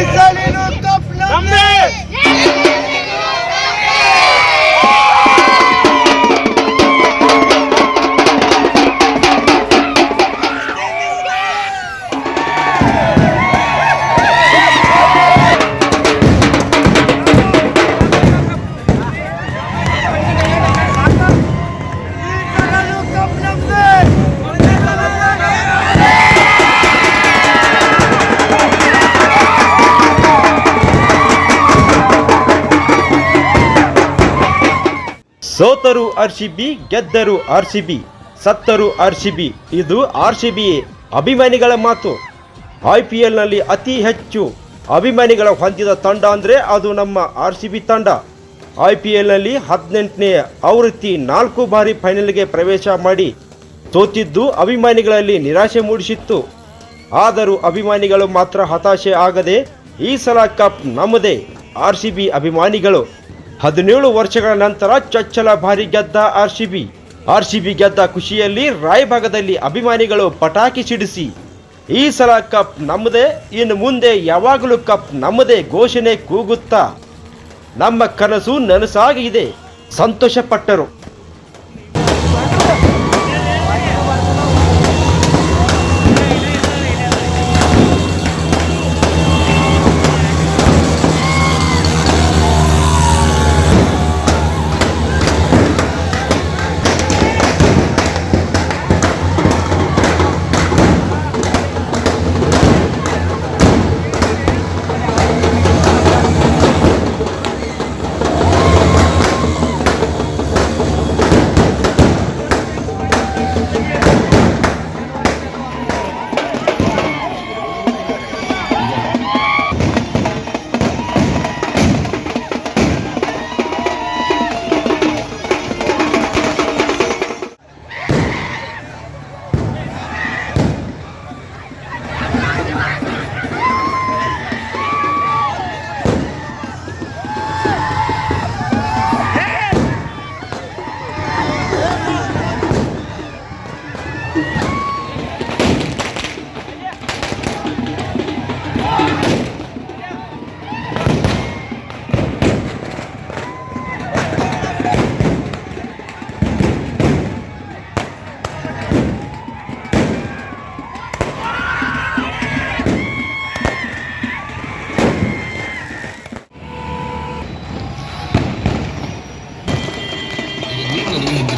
Cristalino! ಸೋತರು R C B ಗೆದ್ದರು R C B ಸತ್ತರು ಆರ್ ಸಿ ಬಿ ಇದು ಆರ್ ಸಿ ಬಿ ಅಭಿಮಾನಿಗಳ ಮಾತು. ಐ ಪಿ ಎಲ್ನಲ್ಲಿ ಅತಿ ಹೆಚ್ಚು ಅಭಿಮಾನಿಗಳ ಹೊಂದಿದ ತಂಡ ಅಂದರೆ ಅದು ನಮ್ಮ ಆರ್ ಸಿ ಬಿ ತಂಡ. ಐ ಪಿ ಎಲ್ನಲ್ಲಿ ಹದಿನೆಂಟನೇ ಆವೃತ್ತಿ ನಾಲ್ಕು ಬಾರಿ ಫೈನಲ್ಗೆ ಪ್ರವೇಶ ಮಾಡಿ ಸೋತಿದ್ದು ಅಭಿಮಾನಿಗಳಲ್ಲಿ ನಿರಾಶೆ ಮೂಡಿಸಿತ್ತು. ಆದರೂ ಅಭಿಮಾನಿಗಳು ಮಾತ್ರ ಹತಾಶೆ ಆಗದೆ ಈ ಸಲ ಕಪ್ ನಮ್ಮದೇ ಆರ್ ಸಿ ಬಿ ಅಭಿಮಾನಿಗಳು. ಹದಿನೇಳು ವರ್ಷಗಳ ನಂತರ ಚೊಚ್ಚಲ ಬಾರಿ ಗೆದ್ದ R C B R C B ಗೆದ್ದ ಖುಷಿಯಲ್ಲಿ ರಾಯಭಾಗದಲ್ಲಿ ಅಭಿಮಾನಿಗಳು ಪಟಾಕಿ ಸಿಡಿಸಿ, ಈ ಸಲ ಕಪ್ ನಮ್ಮದೇ, ಇನ್ನು ಮುಂದೆ ಯಾವಾಗಲೂ ಕಪ್ ನಮ್ಮದೇ ಘೋಷಣೆ ಕೂಗುತ್ತಾ, ನಮ್ಮ ಕನಸು ನನಸಾಗಿದೆ ಸಂತೋಷಪಟ್ಟರು. Hallelujah.